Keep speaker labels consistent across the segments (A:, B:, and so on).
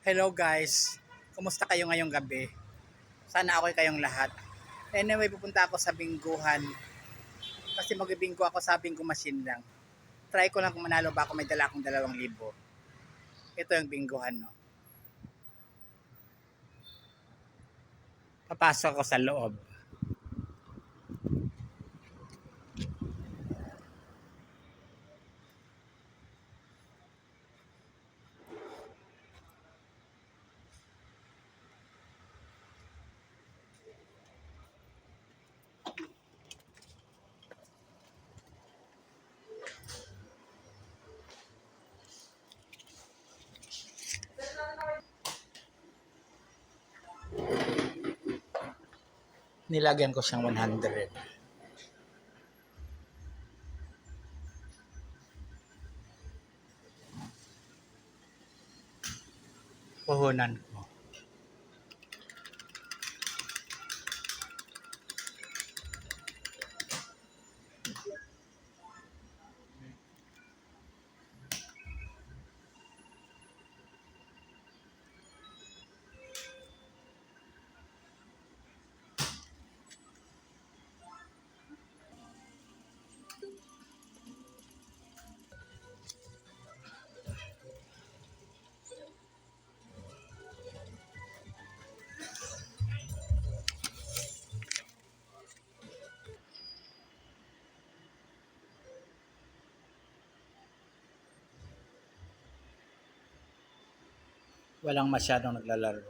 A: Hello guys, kumusta kayo ngayong gabi? Sana okay kayong lahat. Anyway, pupunta ako sa bingguhan. Kasi magbibinggo ako sa binggo machine lang. Try ko lang kung manalo ba ako may dala akong dalawang libo. Ito yung bingguhan, no? Papasok ako sa loob. Nilagyan ko siyang 100. Puhunan Walang masyadong naglalaro.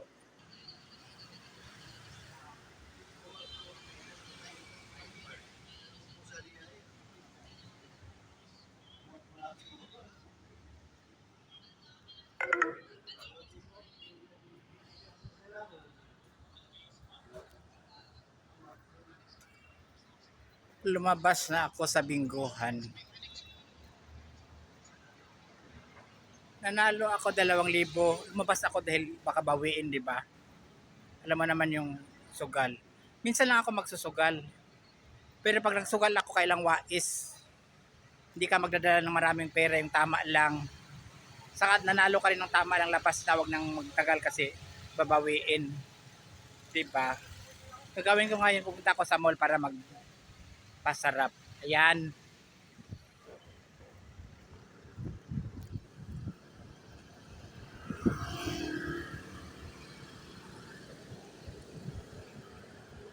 A: Lumabas na ako sa bingguhan. Nanalo ako dalawang libo. Lumabas ako dahil baka bawiin, di ba? Alam mo naman yung sugal. Minsan lang ako magsusugal. Pero pag nagsugal ako kailang wais. Hindi ka magdadala ng maraming pera, yung tama lang. Saka nanalo ka rin ng tama lang lapas na wag nang magtagal kasi babawiin. Di ba? Gagawin ko ngayon, pupunta ako sa mall para mag pasarap. Ayan.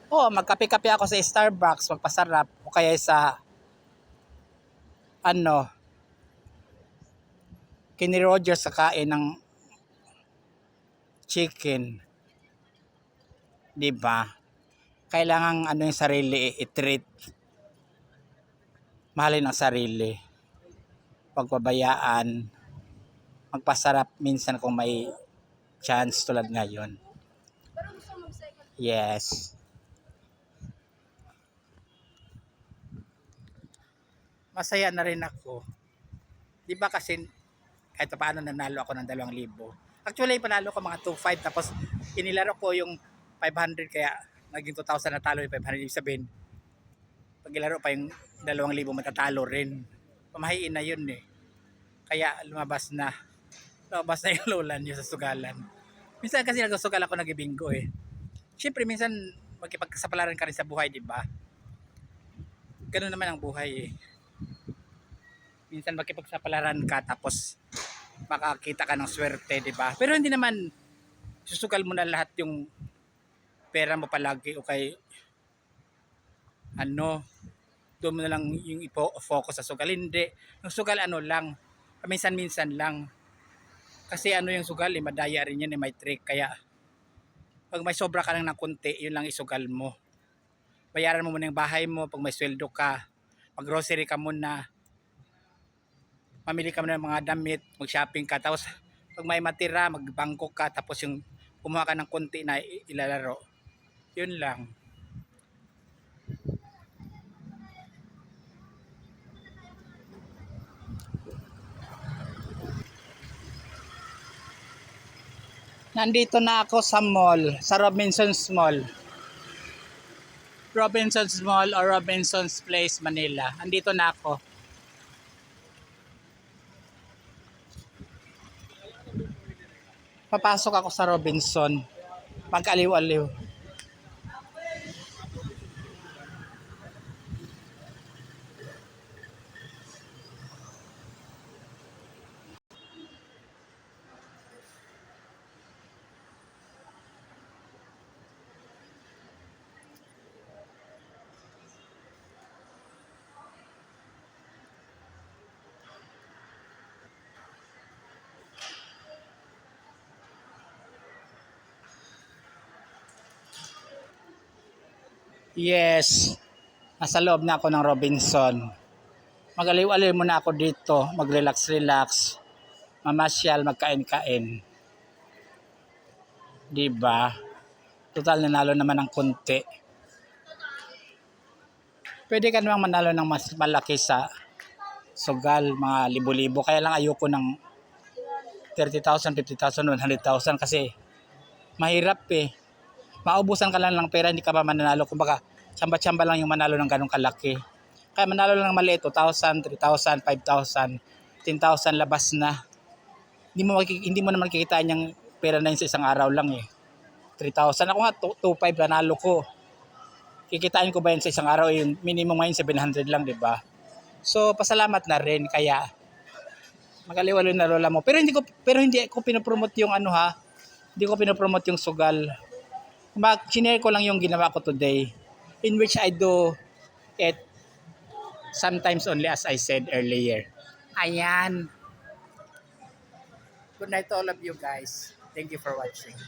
A: Oh, magkape-kape ako sa Starbucks, magpasarap o kaya sa ano Kenny Rogers sa kain ng chicken. 'Di ba? Kailangan ano yung sarili i-treat. Mahalin ang sarili. Pagpabayaan. Magpasarap minsan kung may chance tulad ngayon. Yes. Masaya na rin ako. Di ba kasi kahit pa paano nanalo ako ng 2,000. Actually, panalo ko mga 2,500 tapos inilaro ko yung 500 kaya naging 2,000 na talo yung 500. Ibig sabihin, pag ilaro pa yung 2,000 matatalo rin. Pamahiin na yun eh. Kaya lumabas na. Lumabas na yung lola niyo sa sugalan. Minsan kasi nagsusugal ako nagibinggo eh. Siyempre minsan magkipagkasapalaran ka rin sa buhay, di ba? Ganun naman ang buhay eh minsan makipagsapalaran ka tapos makakita ka ng swerte, di ba? Pero hindi naman susugal mo na lahat yung pera mo palagi o kay ano, doon mo na lang yung ipo-focus sa sugal. Hindi. Yung sugal ano lang, minsan-minsan lang. Kasi ano yung sugal, eh, madaya rin yan, eh, may trick. Kaya, pag may sobra ka lang ng konti, yun lang isugal mo. Bayaran mo muna yung bahay mo, pag may sweldo ka, pag grocery ka muna, mamili ka ng mga damit, mag-shopping ka, tapos pag may matira, magbangko ka, tapos yung kumuha ka ng konti na ilalaro. Yun lang. Nandito na ako sa mall, sa Robinson's Mall. Robinson's Mall or Robinson's Place, Manila. Andito na ako. Papasok ako sa Robinson. Magkaliw-aliw. Yes. Nasa loob na ako ng Robinson. Magaliw-aliw muna ako dito. Mag-relax-relax. Mamasyal, magkain-kain. Diba? Total nanalo naman ng konti. Pwede ka namang manalo ng mas malaki sa sugal, mga libo-libo. Kaya lang ayoko ng 30,000, 50,000, 100,000 kasi mahirap eh maubusan ka lang ng pera, hindi ka pa mananalo. Kumbaga, tsamba-tsamba lang yung manalo ng ganong kalaki. Kaya manalo lang ng maliit, 2,000, 3,000, 5,000, 10,000 labas na. Hindi mo, hindi mo naman kikitain yung pera na yun sa isang araw lang eh. 3,000. Ako nga, 2,500 nanalo ko. Kikitain ko ba yun sa isang araw? Yung minimum ngayon 700 lang, di ba? So, pasalamat na rin. Kaya, magaliwalo na lola mo. Pero hindi ko pero hindi ko pinopromote yung ano ha. Hindi ko pinopromote yung sugal mag sinare ko lang yung ginawa ko today in which I do it sometimes only as I said earlier. Ayan. Good night to all of you guys. Thank you for watching.